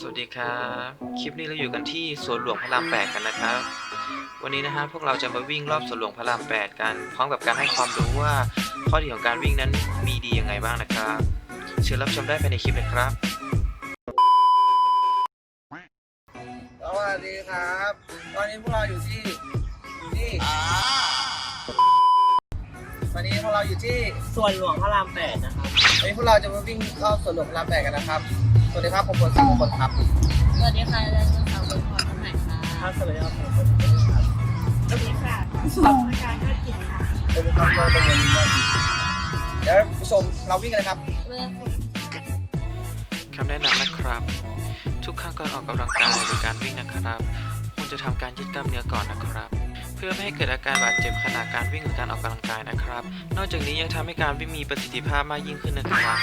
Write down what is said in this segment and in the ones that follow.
สวัสดีครับ คลิปนี้เราอยู่กันที่สวนหลวงพระราม8กันนะครับ วันนี้นะฮะพวกเราจะมาวิ่งรอบสวนหลวงพระราม8กันพร้อมกับการให้ความรู้ว่าข้อดีของการวิ่งนั้นมีดียังไงบ้างนะครับ เชิญรับชมได้ภายในคลิปเลยครับ สวัสดีครับ ตอนนี้พวกเราอยู่ที่อยู่ที่วันนี้พวกเราอยู่ที่ส่วนหลวงพระรามแปดนะครับ วันนี้พวกเราจะมาวิ่งรอบสวนหลวงพระรามแปดกันนะครับ สวัสดีครับผมพลสิงห์มงคลครับ สวัสดีค่ะอาจารย์นางสาวคนพรสมัยค่ะถ้าสวัสดีครับผมคนนี้ครับสวัสดีค่ะสอบการก็กินค่ะเป็นครับเราเป็นวันนี้ว่าเดี๋ยวผู้ชมเราวิ่งกันเลยครับเมื่อคำแนะนำนะครับ ทุกครั้งก่อนออกกำลังกายหรือการวิ่งนะครับควรจะทำการยืดกล้ามเนื้อก่อนนะครับเพื่อไม่ให้เกิดอาการบาดเจ็บขณะการวิ่งหรือการออกกำลังกายนะครับ นอกจากนี้ยังทำให้การวิ่งมีประสิทธิภาพมากยิ่งขึ้นนะครับ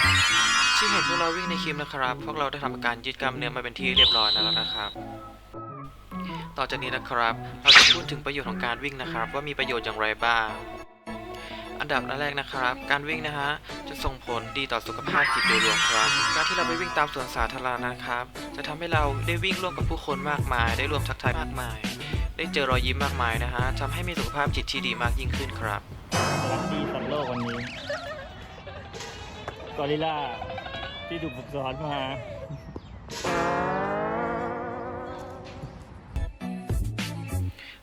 ที่เห็นพวกเราวิ่งในคลิปนะครับ พวกเราได้ทำการยืดกล้ามเนื้อมาเป็นที่เรียบร้อยแล้วนะครับต่อจากนี้นะครับ เราจะพูดถึงประโยชน์ของการวิ่งนะครับ ว่ามีประโยชน์อย่างไรบ้าง อันดับแรกนะครับ การวิ่งนะฮะจะส่งผลดีต่อสุขภาพจิตโดยรวมครับ การที่เราไปวิ่งตามสวนสาธารณะนะครับ จะทำให้เราได้วิ่งร่วมกับผู้คนมากมาย ได้รวมทักทายมากมาย ได้เจอรอยยิ้มมากมายนะฮะทำให้มีสุขภาพจิตที่ดีมากยิ่งขึ้นครับรักดีสัตว์โลกวันนี้กอริลล่าที่ถูกฝึกสอนมา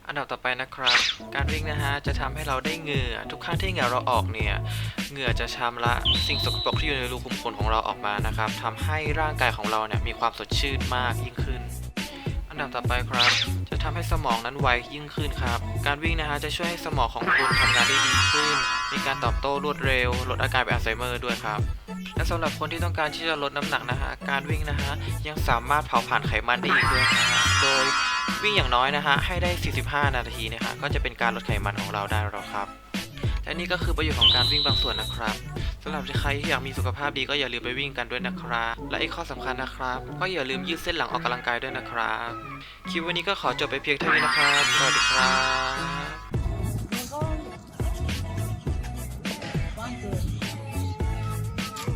อันดับต่อไปนะครับ การวิ่งนะฮะจะทำให้เราได้เหงื่อ ทุกครั้งที่เหงื่อเราออกเนี่ย เหงื่อจะชำระสิ่งสกปรกที่อยู่ในรูขุมขนของเราออกมานะครับทำให้ร่างกายของเราเนี่ยมีความสดชื่นมากยิ่งขึ้นอัน ดับต่อไปครับ จะทำให้สมองนั้นไวยิ่งขึ้นครับ การวิ่งนะฮะจะช่วยให้สมองของคุณทำงานได้ดีขึ้น มีการตอบโต้รวดเร็ว ลดอาการแบบอัลไซเมอร์ด้วยครับ และสำหรับคนที่ต้องการที่จะลดน้ำหนักนะฮะ การวิ่งนะฮะยังสามารถเผาผลาญไขมันได้อีกด้วยนะฮะโดยวิ่งอย่างน้อยนะฮะให้ได้ 45 นาทีนะฮะก็จะเป็นการลดไขมันของเราได้แล้วครับและนี่ก็คือประโยชน์ของการวิ่งบางส่วนนะครับำหรับใครที่อยากมีสุขภาพดีก็อย่าลืมไปวิ่งกันด้วยนะครับ และอีกข้อสำคัญนะครับ ก็อย่าลืมยืดเส้นหลังออกกำลังกายด้วยนะครับคลิปวันนี้ก็ขอจบไปเพียงเท่านี้นะครับ สวัสดีครับว่างเกิน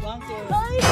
ว่างเกินเฮ้ย